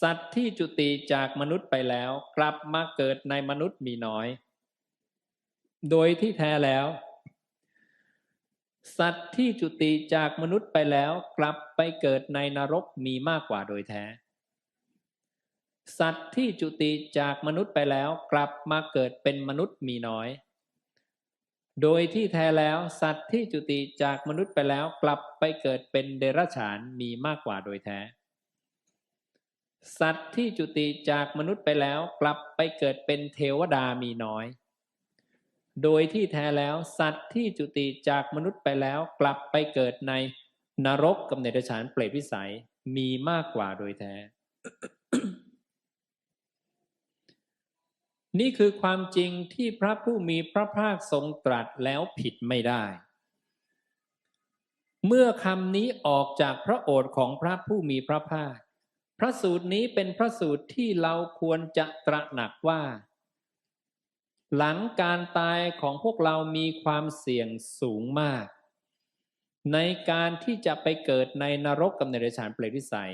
สัตว์ที่จุติจากมนุษย์ไปแล้ว กลับมาเกิดในมนุษย์มีน้อย โดยที่แท้แล้ว สัตว์ที่จุติจากมนุษย์ไปแล้ว กลับไปเกิดในนรกมีมากกว่าโดยแท้ สัตว์ที่จุติจากมนุษย์ไปแล้ว กลับมาเกิดเป็นมนุษย์มีน้อย โดยที่แท้แล้ว สัตว์ที่จุติจากมนุษย์ไปแล้ว กลับไปเกิดเป็นเดรัจฉานมีมากกว่าโดยแท้ สัตว์ที่จุติจากมนุษย์ไปแล้วกลับไปเกิดเป็นเทวดามีน้อย โดยที่แท้แล้วสัตว์ที่จุติจากมนุษย์ไปแล้วกลับไปเกิดในนรกกับเนรชานเปรตวิสัยมีมากกว่าโดยแท้ นี่คือความจริงที่พระผู้มีพระภาคทรงตรัสแล้วผิดไม่ได้ เมื่อคำนี้ออกจากพระโอษฐ์ของพระผู้มีพระภาค พระสูตรนี้เป็นพระสูตรที่เราควรจะตระหนักว่า หลังการตายของพวกเรามีความเสี่ยงสูงมาก ในการที่จะไปเกิดในนรกกับในเดรัจฉานเปรตวิสัย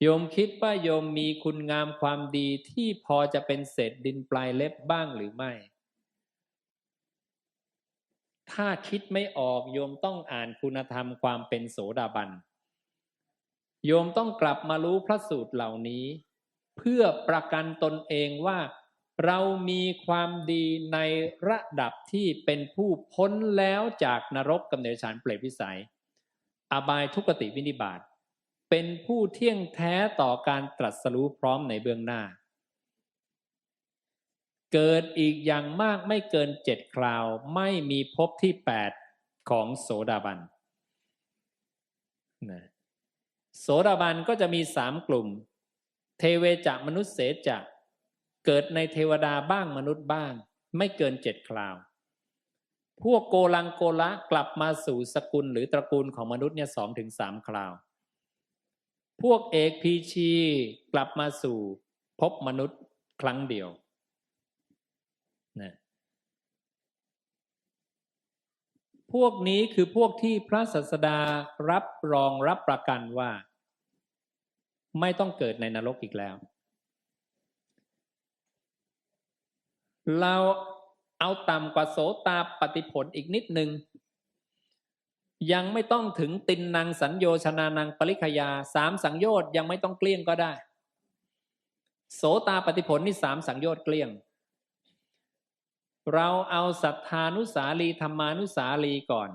โยมคิดว่าโยมมีคุณงามความดีที่พอจะเป็นเศษดินปลายเล็บบ้างหรือไม่ ถ้าคิดไม่ออกโยมต้องอ่านคุณธรรมความเป็นโสดาบัน โยมต้องกลับมารู้พระสูตรเหล่านี้ เพื่อประกันตนเองว่า เรามีความดีในระดับที่เป็นผู้พ้นแล้วจากนรกกับเนรชานเปรตวิสัย อบายทุกติวินิบาตเป็นผู้เที่ยงแท้ต่อการตรัสรู้พร้อมในเบื้องหน้า เกิดอีกอย่างมากไม่เกินเจ็ดคราวไม่มีภพที่แปดของโสดาบันนะ โสดาบันก็จะมีสามกลุ่ม เทเวจะมนุษย์เสจะเกิดในเทวดาบ้างมนุษย์บ้าง ไม่เกินเจ็ดคราว พวกโกลังโกละกลับมาสู่สกุลหรือตระกูลของมนุษย์เนี่ยสองถึงสามคราว พวกเอกพีชีกลับมาสู่พบมนุษย์ครั้งเดียวนะ พวกนี้คือพวกที่พระศาสดารับรองรับประกันว่า ไม่ต้องเกิดในนรกอีกแล้ว เราเอาต่ำกว่าโสตาปฏิผลอีกนิดหนึ่งยังไม่ต้องถึงตินนางสัญโยชนานังปริคยาสามสังโยชน์ยังไม่ต้องเกลี้ยงก็ได้ โสตาปฏิผลนี่สามสังโยชน์เกลี้ยง เราเอาศรัทธานุสาลีธรรมานุสาลีก่อน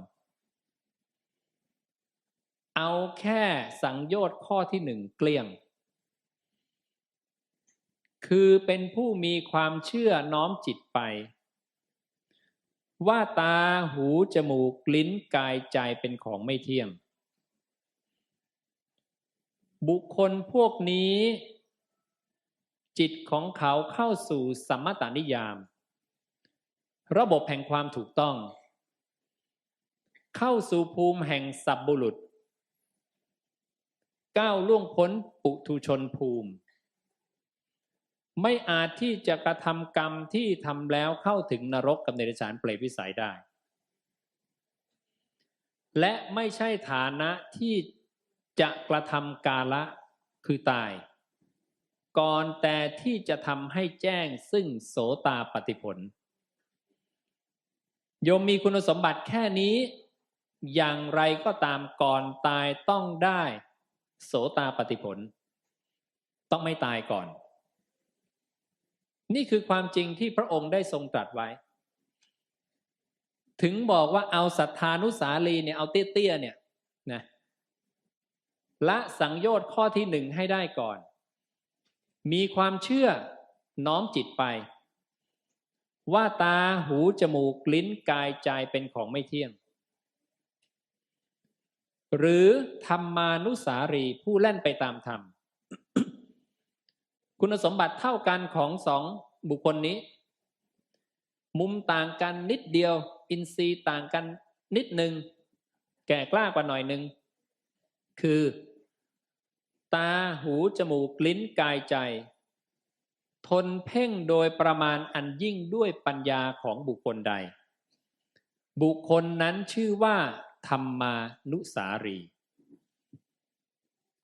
เอาแค่สังโยชน์ข้อที่หนึ่งเกลี้ยง คือเป็นผู้มีความเชื่อน้อมจิตไป ว่าตาหูจมูกลิ้นกายใจเป็นของไม่เที่ยง บุคคลพวกนี้ จิตของเขาเข้าสู่สัมมตานิยาม ระบบแห่งความถูกต้อง เข้าสู่ภูมิแห่งสับบุรุษ ก้าวล่วงพ้นปุถุชนภูมิ ไม่อาจที่จะกระทำกรรมที่ทำแล้วเข้าถึงนรกกับเนรชานเปรตวิสัยได้ และไม่ใช่ฐานะที่จะกระทำกาละคือตาย ก่อนแต่ที่จะทำให้แจ้งซึ่งโสตาปฏิผล โยมมีคุณสมบัติแค่นี้ อย่างไรก็ตามก่อนตายต้องได้ โสตาปฏิผล ต้องไม่ตายก่อน นี่คือความจริงที่พระองค์ได้ทรงตรัสไว้ ถึงบอกว่าเอาศรัทธานุสาลีเนี่ยเอาเตี้ยๆเนี่ยนะละสังโยชน์ข้อที่หนึ่งให้ได้ก่อน มีความเชื่อน้อมจิตไป ว่าตาหูจมูกลิ้นกายใจเป็นของไม่เที่ยง หรือธรรมานุสารีผู้แล่นไปตามธรรม คุณสมบัติเท่ากันของสองบุคคลนี้ มุมต่างกันนิดเดียว อินทรีย์ต่างกันนิดหนึ่ง แก่กล้ากว่าหน่อยหนึ่ง คือ ตาหูจมูกลิ้นกายใจ ทนเพ่งโดยประมาณอันยิ่งด้วยปัญญาของบุคคลใด บุคคลนั้นชื่อว่าธรรมานุสารี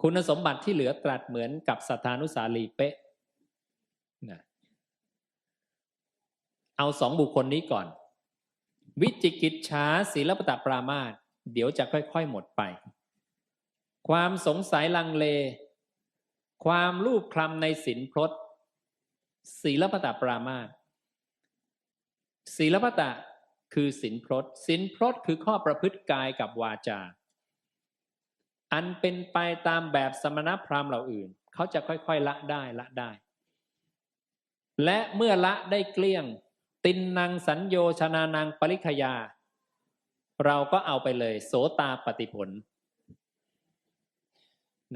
คุณสมบัติที่เหลือตรัสเหมือนกับสัทธานุสาลีเป๊ะนะเอาสองบุคคลนี้ก่อน วิจิกิจฉาศีลปตปรามาสเดี๋ยวจะค่อยๆหมดไป ความสงสัยลังเล ความรูปคลำในศีลพรต ศีลปตปรามาสศีลปตะคือศีลพรตศีลพรตคือข้อประพฤติกายกับวาจา อันเป็นไปตามแบบสมณพราหมณ์เหล่าอื่น เขาจะค่อยๆละได้ละได้ และเมื่อละได้เกลี้ยง ตินนางสัญโยชนานางปริคยา เราก็เอาไปเลย โสตาปฏิผล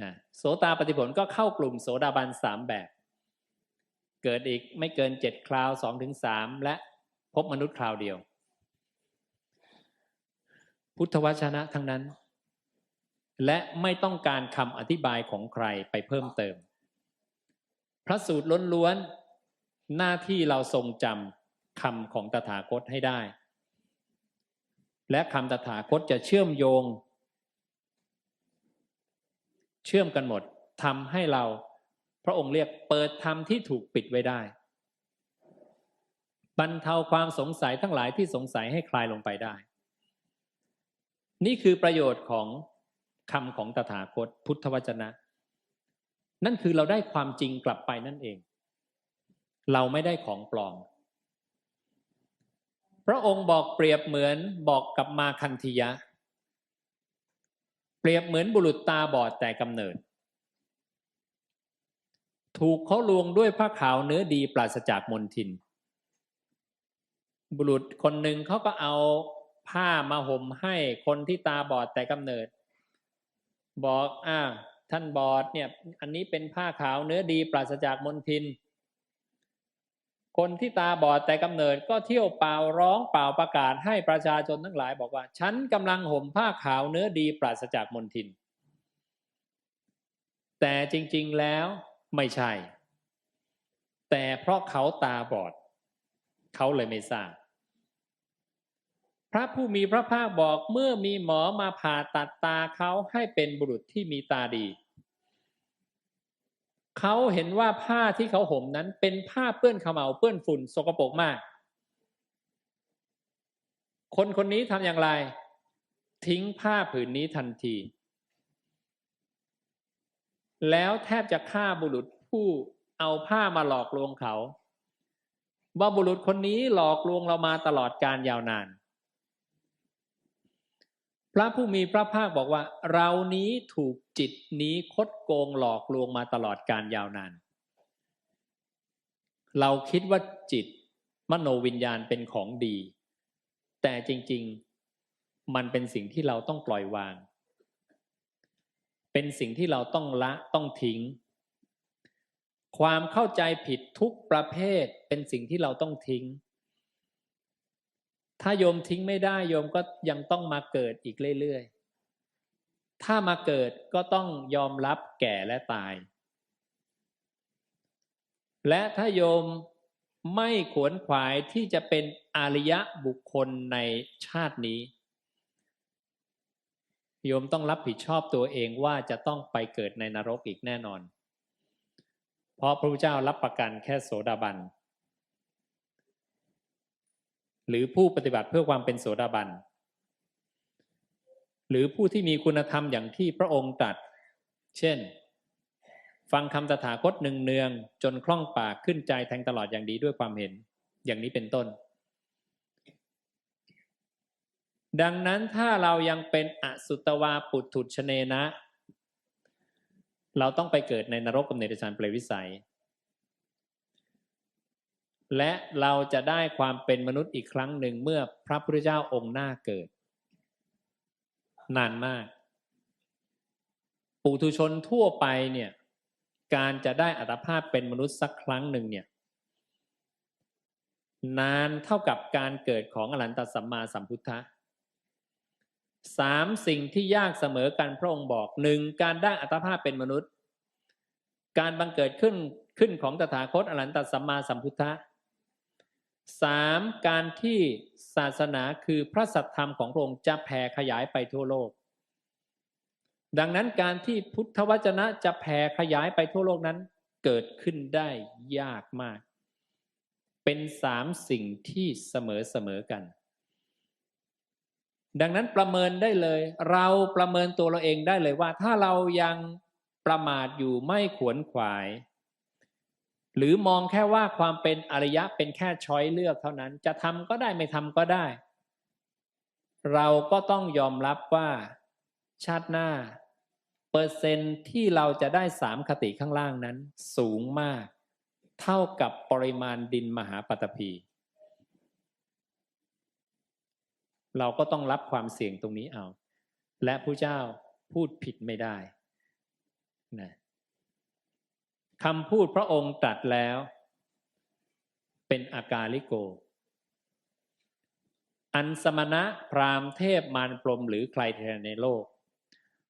นะโสตาปฏิผลก็เข้ากลุ่มโสดาบันสามแบบ เกิดอีกไม่เกินเจ็ดคราวสองถึงสามและพบมนุษย์คราวเดียว พุทธวจนะทั้งนั้น และไม่ต้องการคำอธิบายของใครไปเพิ่มเติม พระสูตรล้วนๆหน้าที่เราทรงจำคำของตถาคตให้ได้ และคำตถาคตจะเชื่อมโยง เชื่อมกันหมดทำให้เรา พระองค์เรียกเปิดธรรมที่ถูกปิดไว้ได้บรรเทาความสงสัยทั้งหลายที่สงสัยให้คลายลงไปได้ นี่คือประโยชน์ของคำของตถาคตพุทธวจนะ นั่นคือเราได้ความจริงกลับไปนั่นเอง เราไม่ได้ของปลอม พระองค์บอกเปรียบเหมือนบอกกับมาคันธียะ เปรียบเหมือนบุรุษตาบอดแต่กำเนิด ถูกเขาลวงด้วยผ้าขาวเนื้อดีปราศจากมนทิน บุรุษคนหนึ่งเขาก็เอาผ้ามาห่มให้คนที่ตาบอดแต่กำเนิด บอกอ่าท่านบอดเนี่ยอันนี้เป็นผ้าขาวเนื้อดีปราศจากมนทิน คนที่ตาบอดแต่กำเนิดก็เที่ยวเป่าร้องเป่าประกาศให้ประชาชนทั้งหลาย บอกว่า ฉันกำลังห่มผ้าขาวเนื้อดีปราศจากมนทิน แต่จริง ๆแล้ว ไม่ใช่ แต่เพราะเขาตาบอด เขาเลยไม่ทราบพระผู้มีพระภาคบอกเมื่อมีหมอมาผ่าตัดตาเขาให้เป็นบุรุษที่มีตาดี เขาเห็นว่าผ้าที่เขาห่มนั้นเป็นผ้าเปื้อนขมเหลาเปื้อนฝุ่นสกปรกมาก คนคนนี้ทำอย่างไร ทิ้งผ้าผืนนี้ทันที แล้วแทบจะฆ่าบุรุษผู้เอาผ้ามาหลอกลวงเขา ว่าบุรุษคนนี้หลอกลวงเรามาตลอดการยาวนาน พระผู้มีพระภาคบอกว่า เรานี้ถูกจิตนี้คดโกงหลอกลวงมาตลอดการยาวนาน เราคิดว่าจิตมโนวิญญาณเป็นของดี แต่จริง ๆ มันเป็นสิ่งที่เราต้องปล่อยวาง เป็นสิ่งที่เราต้องละต้องทิ้ง ความเข้าใจผิดทุกประเภทเป็นสิ่งที่เราต้องทิ้ง ถ้าโยมทิ้งไม่ได้โยมก็ยังต้องมาเกิดอีกเรื่อยๆ ถ้ามาเกิดก็ต้องยอมรับแก่และตาย และถ้าโยมไม่ขวนขวายที่จะเป็นอริยะบุคคลในชาตินี้ โยมต้องรับผิดชอบตัวเองว่าจะต้องไปเกิดในนรกอีกแน่นอน เพราะพระพุทธเจ้ารับประกันแค่โสดาบัน หรือผู้ปฏิบัติเพื่อความเป็นโสดาบัน หรือผู้ที่มีคุณธรรมอย่างที่พระองค์ตรัส เช่น ฟังคำตถาคตหนึ่งเนืองจนคล่องปากขึ้นใจแทงตลอดอย่างดีด้วยความเห็น อย่างนี้เป็นต้น ดังนั้นถ้าเรายังเป็นอสุตวาปุถุชเนนะ เราต้องไปเกิดในนรกกับเนรชานเปรวิสัย และเราจะได้ความเป็นมนุษย์อีกครั้งหนึ่งเมื่อพระพุทธเจ้าองค์หน้าเกิด นานมาก ปุถุชนทั่วไปเนี่ยการจะได้อัตภาพเป็นมนุษย์สักครั้งหนึ่งเนี่ยนานเท่ากับการเกิดของอรหันตสัมมาสัมพุทธะ สามสิ่งที่ยากเสมอกันพระองค์บอกหนึ่งการได้อัตภาพเป็นมนุษย์ การบังเกิดขึ้นขึ้นของตถาคตอรหันตสัมมาสัมพุทธะสามการที่ศาสนาคือพระสัทธรรมของพระองค์จะแผ่ขยายไปทั่วโลก ดังนั้นการที่พุทธวจนะจะแผ่ขยายไปทั่วโลกนั้นเกิดขึ้นได้ยากมาก เป็นสามสิ่งที่เสมอเสมอกัน ดังนั้นประเมินได้เลย เราประเมินตัวเราเองได้เลยว่า ถ้าเรายังประมาทอยู่ไม่ขวนขวาย หรือมองแค่ว่าความเป็นอริยะเป็นแค่ช้อยเลือกเท่านั้น จะทำก็ได้ไม่ทำก็ได้ เราก็ต้องยอมรับว่าชาติหน้า เปอร์เซ็นที่เราจะได้สามคติข้างล่างนั้น สูงมาก เท่ากับปริมาณดินมหาปฐพี เราก็ต้องรับความเสี่ยงตรงนี้เอา และผู้เจ้าพูดผิดไม่ได้นะคำพูดพระองค์ตรัสแล้ว เป็นอากาลิโก อันสมณะพราหมณ์เทพมารพรมหรือใครในโลก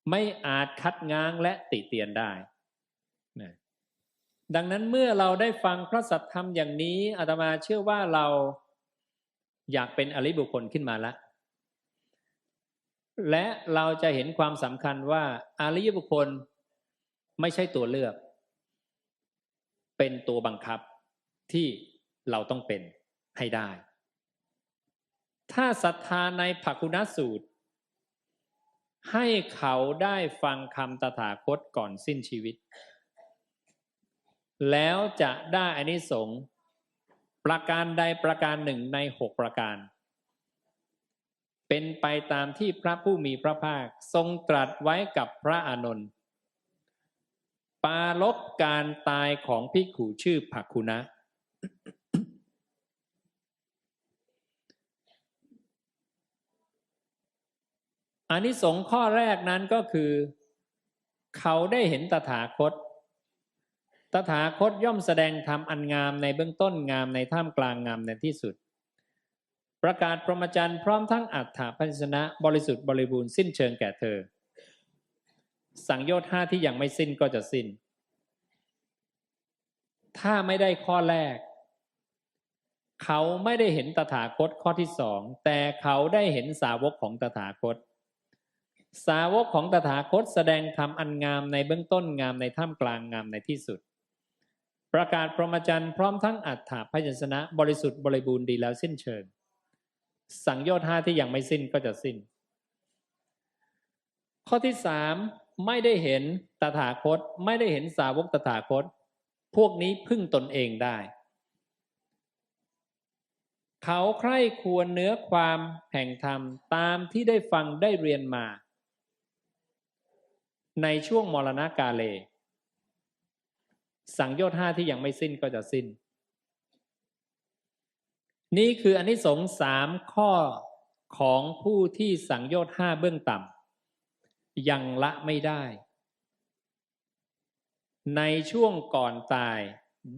ไม่อาจคัดง้างและติเตียนได้นะดังนั้นเมื่อเราได้ฟังพระสัทธรรมอย่างนี้อาตมาเชื่อว่าเราอยากเป็นอริบุคคลขึ้นมาแล้ว และเราจะเห็นความสำคัญว่าอริยบุคคลไม่ใช่ตัวเลือก เป็นตัวบังคับที่เราต้องเป็นให้ได้ ถ้าศรัทธาในภักุณสูตร ให้เขาได้ฟังคำตถาคตก่อนสิ้นชีวิต แล้วจะได้อานิสงส์ประการใดประการหนึ่งในหกประการ เป็นไปตามที่พระผู้มีพระภาคทรงตรัสไว้กับพระอานนท์ปาลบการตายของภิกขุชื่อภักคุนะอานิสงส์ข้อแรกนั้นก็คือ เขาได้เห็นตถาคต ตถาคตย่อมแสดงธรรมอันงามในเบื้องต้นงามในท่ามกลางงามในที่สุด ประกาศพรหมจรรย์พร้อมทั้งอัฏฐพัญชนะบริสุทธิ์บริบูรณ์สิ้นเชิงแก่เธอ สังโยชน์ห้าที่ยังไม่สิ้นก็จะสิ้น ถ้าไม่ได้ข้อแรก เขาไม่ได้เห็นตถาคตข้อที่สองแต่เขาได้เห็นสาวกของตถาคต สาวกของตถาคตแสดงธรรมอันงามในเบื้องต้นงามในท่ามกลางงามในที่สุดประกาศพรหมจรรย์พร้อมทั้งอัฏฐพยัญชนะบริสุทธิ์บริบูรณ์ดีแล้วสิ้นเชิง สังโยชน์ห้าที่ยังไม่สิ้นก็จะสิ้น ข้อที่สามไม่ได้เห็นตถาคต ไม่ได้เห็นสาวกตถาคต พวกนี้พึ่งตนเองได้ เขาใคร่ควรเนื้อความแห่งธรรมตามที่ได้ฟังได้เรียนมา ในช่วงมรณกาเล สังโยชน์ห้าที่ยังไม่สิ้นก็จะสิ้น นี่คืออนนิสงส์สามข้อของผู้ที่สังโยชน์ห้าเบื้องต่ำยังละไม่ได้ ในช่วงก่อนตาย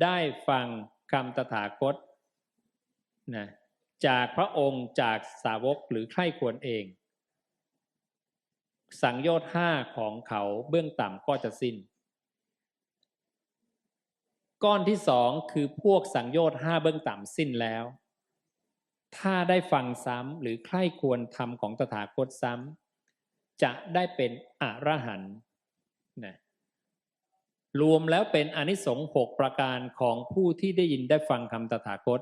ได้ฟังคำตถาคตนะจากพระองค์จากสาวกหรือใครควรเอง สังโยชน์ห้าของเขาเบื้องต่ำก็จะสิ้น ก้อนที่สองคือพวกสังโยชน์ห้าเบื้องต่ำสิ้นแล้ว ถ้าได้ฟังซ้ำหรือใคร่ควรธรรมของตถาคตซ้ำจะได้เป็นอรหันต์นะรวมแล้วเป็นอนิสงส์หกประการของผู้ที่ได้ยินได้ฟังคำตถาคต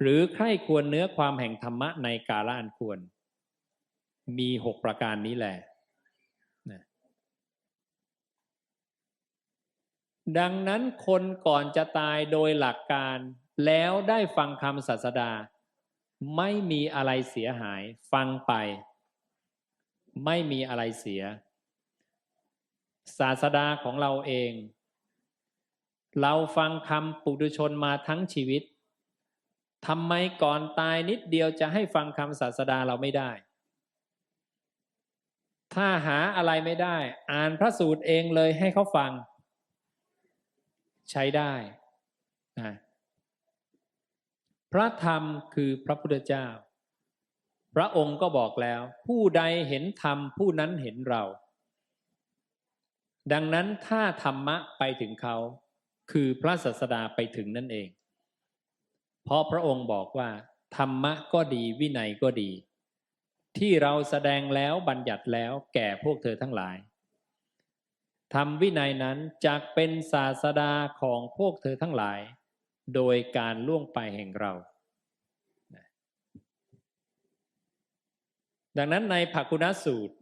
หรือใคร่ควรเนื้อความแห่งธรรมะในกาลอันควร มีหกประการนี้แหละนะดังนั้นคนก่อนจะตายโดยหลักการแล้วได้ฟังคำศาสดา ไม่มีอะไรเสียหาย ฟังไป ไม่มีอะไรเสีย ศาสดาของเราเอง เราฟังคำปุถุชนมาทั้งชีวิตทำไมก่อนตายนิดเดียวจะให้ฟังคำศาสดาเราไม่ได้ ถ้าหาอะไรไม่ได้ อ่านพระสูตรเองเลยให้เขาฟัง ใช้ได้นะ พระธรรมคือพระพุทธเจ้า พระองค์ก็บอกแล้ว ผู้ใดเห็นธรรมผู้นั้นเห็นเรา ดังนั้นถ้าธรรมะไปถึงเขา คือพระศาสดาไปถึงนั่นเอง เพราะพระองค์บอกว่า ธรรมะก็ดีวินัยก็ดี ที่เราแสดงแล้วบัญญัติแล้วแก่พวกเธอทั้งหลายธรรมวินัยนั้นจักเป็นศาสดาของพวกเธอทั้งหลาย โดยการล่วงไปแห่งเรา ดังนั้นในภคุณสูตร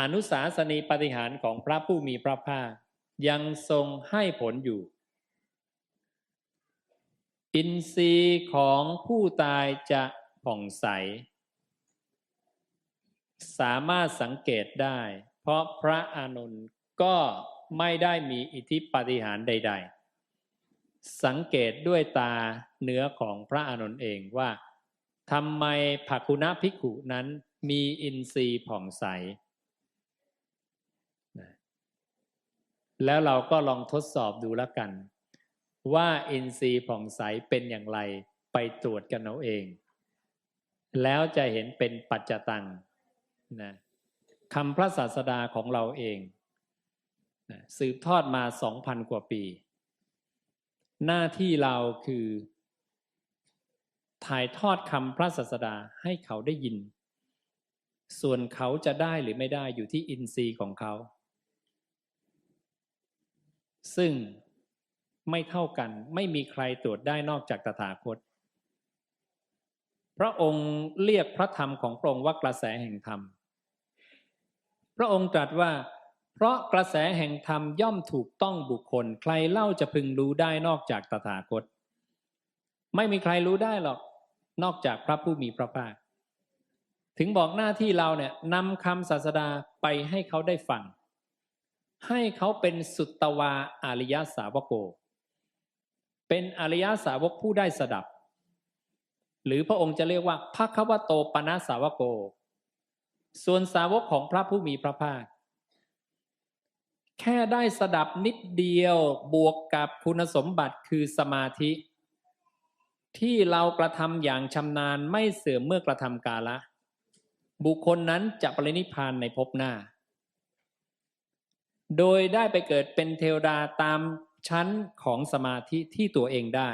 อนุสาสนีปฏิหารของพระผู้มีพระภาคยังทรงให้ผลอยู่ อินทรีย์ของผู้ตายจะผ่องใส สามารถสังเกตได้ เพราะพระอานนท์ก็ไม่ได้มีอิทธิปฏิหารใด ๆ สังเกตด้วยตาเนื้อของพระอานนท์เองว่าทำไมภคุณภิกขุนั้นมีอินทรีย์ผ่องใส แล้วเราก็ลองทดสอบดูแล้วกัน ว่าอินทรีย์ผ่องใสเป็นอย่างไรไปตรวจกันเอาเอง แล้วจะเห็นเป็นปัจจตังนะคำพระศาสดาของเราเองนะสืบทอดมาสองพันกว่าปี หน้าที่เราคือ ถ่ายทอดคำพระศาสดาให้เขาได้ยิน ส่วนเขาจะได้หรือไม่ได้อยู่ที่อินทรีย์ของเขา ซึ่งไม่เท่ากันไม่มีใครตรวจได้นอกจากตถาคต พระองค์เรียกพระธรรมของพระองค์ว่ากระแสแห่งธรรม พระองค์ตรัสว่า เพราะกระแสแห่งธรรมย่อมถูกต้องบุคคล ใครเล่าจะพึงรู้ได้นอกจากตถาคต ไม่มีใครรู้ได้หรอก นอกจากพระผู้มีพระภาค ถึงบอกหน้าที่เราเนี่ยนำคำศาสดาไปให้เขาได้ฟัง ให้เขาเป็นสุตตวาอาริยสาวโก เป็นอริยสาวกผู้ได้สดับ หรือพระองค์จะเรียกว่าพระควโตปนาสาวโก ส่วนสาวกของพระผู้มีพระภาค แค่ได้สดับนิดเดียวบวกกับคุณสมบัติคือสมาธิ ที่เรากระทำอย่างชำนาญไม่เสื่อมเมื่อกระทำกาละ บุคคลนั้นจะปรินิพานในภพหน้า โดยได้ไปเกิดเป็นเทวดาตามชั้นของสมาธิที่ตัวเองได้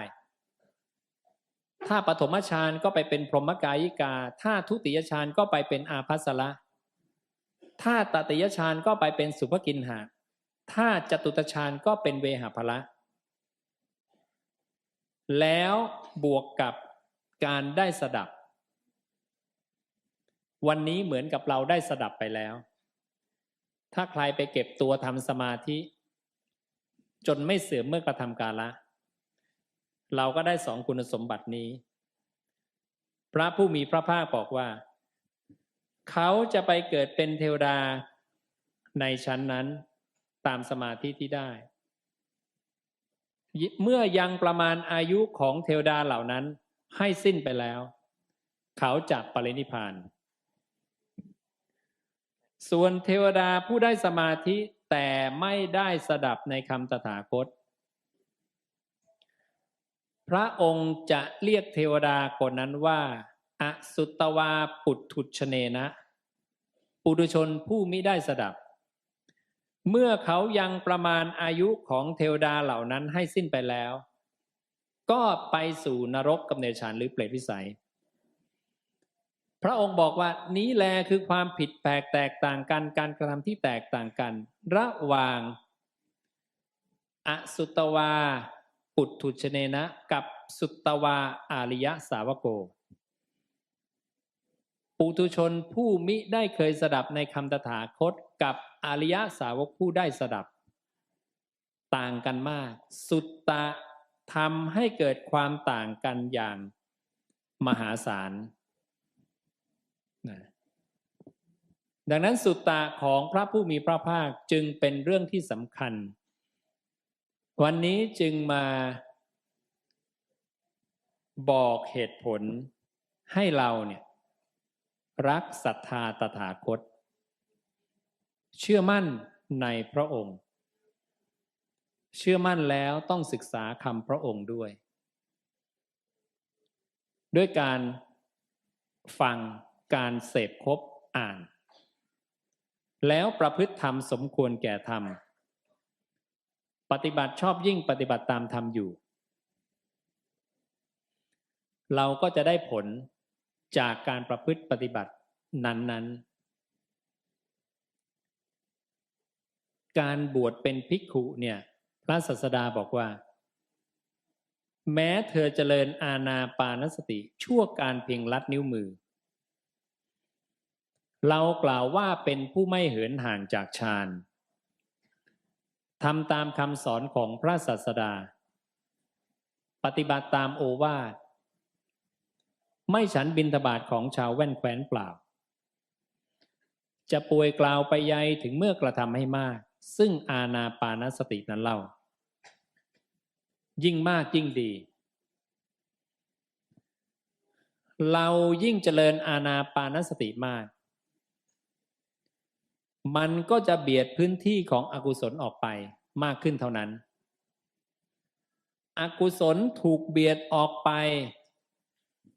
ถ้าปฐมฌานก็ไปเป็นพรหมกายิกา ถ้าทุติยฌานก็ไปเป็นอาภัสละ ถ้าตติยฌานก็ไปเป็นสุภกินหา ถ้าจตุตฌานก็เป็นเวหาภละ แล้วบวกกับการได้สดับ วันนี้เหมือนกับเราได้สดับไปแล้ว ถ้าใครไปเก็บตัวทำสมาธิ จนไม่เสื่อมเมื่อกระทำกาละ เราก็ได้สองคุณสมบัตินี้ พระผู้มีพระภาคบอกว่า เขาจะไปเกิดเป็นเทวดาในชั้นนั้น ตามสมาธิที่ได้ เมื่อยังประมาณอายุของเทวดาเหล่านั้นให้สิ้นไปแล้ว เขาจะปรินิพาน ส่วนเทวดาผู้ได้สมาธิแต่ไม่ได้สดับในคำตถาคต พระองค์จะเรียกเทวดาคนนั้นว่า อสุตวาปุถุชเนนะ ปุถุชนผู้มิได้สดับ เมื่อเขายังประมาณอายุของเทวดาเหล่านั้นให้สิ้นไปแล้ว ก็ไปสู่นรกกำเนิดฌานหรือเปรตวิสัย พระองค์บอกว่านี้แลคือความผิดแปลกแตกต่างกันการกระทำที่แตกต่างกัน ระหว่างอสุตวาปุถุชเนนะ กับสุตวาอาริยสาวโก ปุถุชนผู้มิได้เคยสดับในคำตถาคตกับอริยสาวกผู้ได้สดับ ต่างกันมาก สุตตะทำให้เกิดความต่างกันอย่างมหาศาลดังนั้นสุตตะของพระผู้มีพระภาคจึงเป็นเรื่องที่สำคัญ วันนี้จึงมาบอกเหตุผลให้เราเนี่ย รักศรัทธาตถาคต เชื่อมั่นในพระองค์ เชื่อมั่นแล้วต้องศึกษาคำพระองค์ด้วย ด้วยการฟังการเสพคบอ่าน แล้วประพฤติธรรมสมควรแก่ธรรม ปฏิบัติชอบยิ่งปฏิบัติตามธรรมอยู่ เราก็จะได้ผล จากการประพฤติปฏิบัตินั้น ๆ การบวชเป็นภิกขุเนี่ย พระศาสดาบอกว่า แม้เธอเจริญอาณาปานสติ ชั่วการเพียงลัดนิ้วมือ เรากล่าวว่าเป็นผู้ไม่เหินห่างจากฌานทำตามคำสอนของพระศาสดา ปฏิบัติตามโอวาท ไม่ฉันบินทบาทของชาวแว่นแคว้นเปล่า จะป่วยกล่าวไปใยถึงเมื่อกระทำให้มาก ซึ่งอาณาปานสตินั้นเล่า ยิ่งมากยิ่งดี เรายิ่งเจริญอาณาปานสติมาก มันก็จะเบียดพื้นที่ของอกุศลออกไปมากขึ้นเท่านั้น อกุศลถูกเบียดออกไป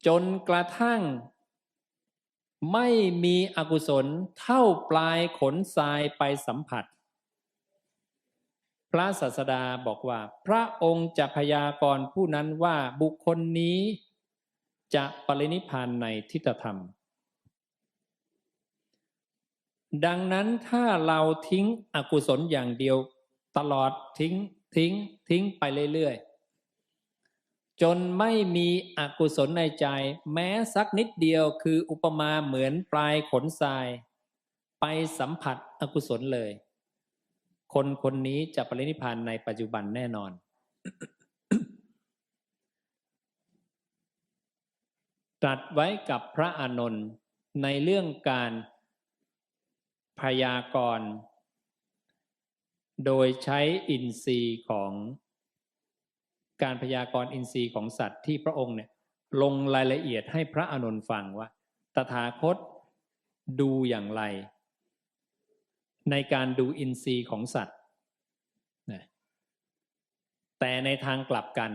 จนกระทั่ง ไม่มีอกุศลเท่าปลายขนทรายไปสัมผัส พระศาสดาบอกว่า พระองค์จะพยากรณ์ผู้นั้นว่าบุคคลนี้จะปรินิพานในทิฏฐธรรม ดังนั้นถ้าเราทิ้งอกุศลอย่างเดียวตลอดทิ้งทิ้งทิ้งไปเรื่อยๆ จนไม่มีอกุศลในใจ แม้สักนิดเดียวคืออุปมาเหมือนปลายขนทราย ไปสัมผัสอกุศลเลย คนคนนี้จะปรินิพานในปัจจุบันแน่นอน ตรัสไว้กับพระอานนท์ในเรื่องการพยากรณ์โดยใช้อินทรีย์ของ การพยากรณ์อินทรีย์ของสัตว์ที่พระองค์เนี่ยลงรายละเอียดให้พระอานนท์ฟังว่า ตถาคตดูอย่างไร ในการดูอินทรีย์ของสัตว์นะแต่ในทางกลับกัน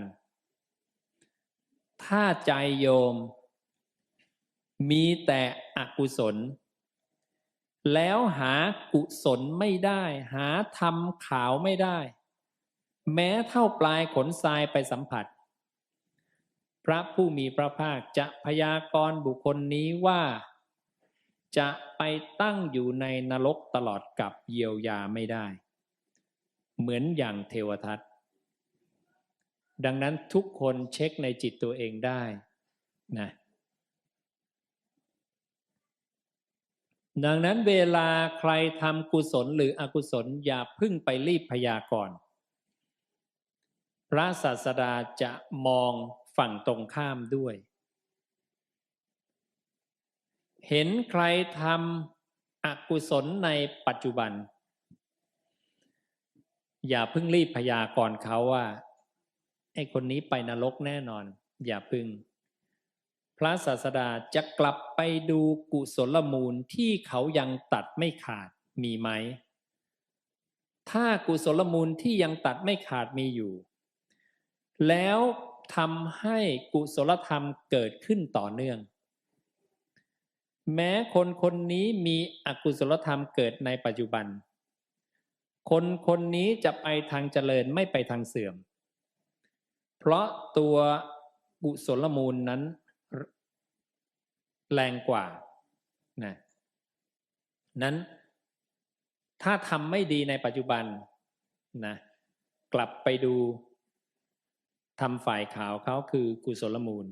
ถ้าใจโยมมีแต่อกุศล แล้วหากุศลไม่ได้ หาธรรมขาวไม่ได้ แม้เท่าปลายขนทรายไปสัมผัส พระผู้มีพระภาคจะพยากรณ์บุคคลนี้ว่า จะไปตั้งอยู่ในนรกตลอดกับเยียวยาไม่ได้ เหมือนอย่างเทวทัตดังนั้นทุกคนเช็คในจิตตัวเองได้นะดังนั้นเวลาใครทำกุศลหรืออกุศลอย่าพึ่งไปรีบพยากรณ์ พระศาสดาจะมองฝั่งตรงข้ามด้วย เห็นใครทำอกุศลในปัจจุบัน อย่าพึ่งรีบพยากรณ์เขาว่าไอ้คนนี้ไปนรกแน่นอน อย่าพึ่ง พระศาสดาจะกลับไปดูกุศลมูลที่เขายังตัดไม่ขาดมีไหม ถ้ากุศลมูลที่ยังตัดไม่ขาดมีอยู่ แล้วทำให้กุศลธรรมเกิดขึ้นต่อเนื่อง แม้คนคนนี้มีอกุศลธรรมเกิดในปัจจุบัน คนคนนี้จะไปทางเจริญไม่ไปทางเสื่อม เพราะตัวกุศลมูลนั้น แรงกว่านะนั้น ถ้าทำไม่ดีในปัจจุบันนะกลับไปดู ทำฝ่ายขาวเขาคือกุศลมูล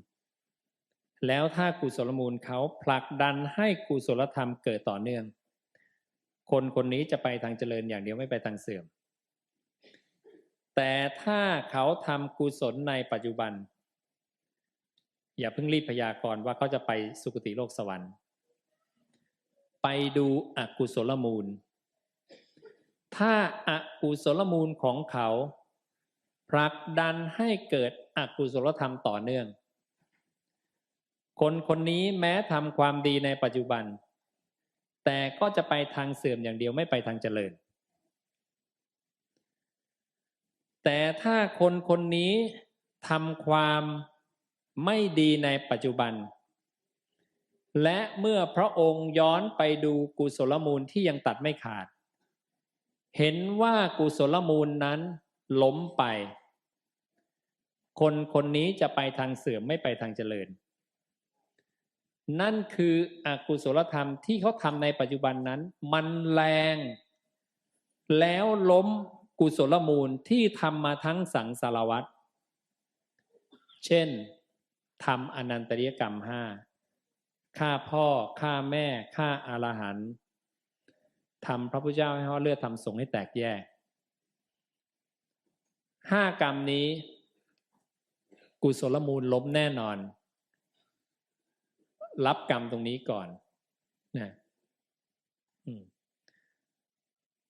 แล้วถ้ากุศลมูลเขาผลักดันให้กุศลธรรมเกิดต่อเนื่อง คนคนนี้จะไปทางเจริญอย่างเดียวไม่ไปทางเสื่อม แต่ถ้าเขาทำกุศลในปัจจุบัน อย่าเพิ่งรีบพยากรณ์ว่าเขาจะไปสุคติโลกสวรรค์ ไปดูอกุศลมูล ถ้าอากุศลมูลของเขา ผลักดันให้เกิดอกุศลธรรมต่อเนื่อง คนคนนี้แม้ทำความดีในปัจจุบัน แต่ก็จะไปทางเสื่อมอย่างเดียวไม่ไปทางเจริญ แต่ถ้าคนคนนี้ทำความไม่ดีในปัจจุบัน และเมื่อพระองค์ย้อนไปดูกุศลมูลที่ยังตัดไม่ขาด เห็นว่ากุศลมูลนั้นล้มไป คนคนนี้จะไปทางเสื่อมไม่ไปทางเจริญ นั่นคืออกุศลธรรมที่เขาทำในปัจจุบันนั้น มันแรง แล้วล้มกุศลมูลที่ทำมาทั้งสังสารวัตรเช่นทำอนันตริยกรรมห้าฆ่าพ่อฆ่าแม่ฆ่าอารหันต์ทำพระพุทธเจ้าให้ห่อเลือดทำสงฆ์ให้แตกแยกห้ากรรมนี้ กุศลมูลล้มแน่นอน รับกรรมตรงนี้ก่อนนะ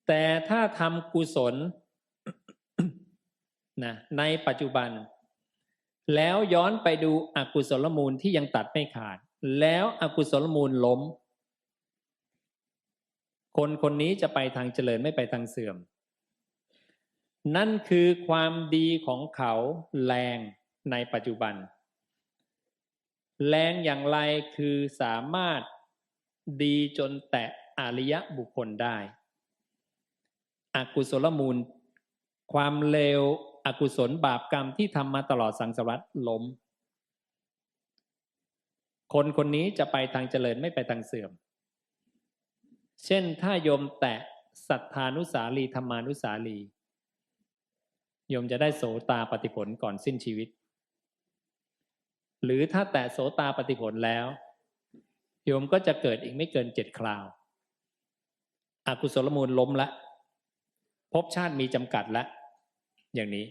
แต่ถ้าทำกุศลนะในปัจจุบัน แล้วย้อนไปดูอกุศลมูลที่ยังตัดไม่ขาด แล้วอกุศลมูลล้ม คนคนนี้จะไปทางเจริญไม่ไปทางเสื่อม นั่นคือความดีของเขาแรง ในปัจจุบัน แรงอย่างไรคือสามารถดีจนแตะอริยบุคคลได้อกุศลมูล ความเลวอกุศลบาปกรรมที่ทำมาตลอดสังสารวัตล้ม คนคนนี้จะไปทางเจริญไม่ไปทางเสื่อม เช่นถ้าโยมแตะสัทธานุสาลีธรรมานุสาลีโยมจะได้โสตาปฏิผลก่อนสิ้นชีวิต หรือถ้าแตะโสตาปฏิผลแล้ว โยมก็จะเกิดอีกไม่เกินเจ็ดคราวอากุศลมูลล้มละภพชาติมีจำกัดละ อย่างนี้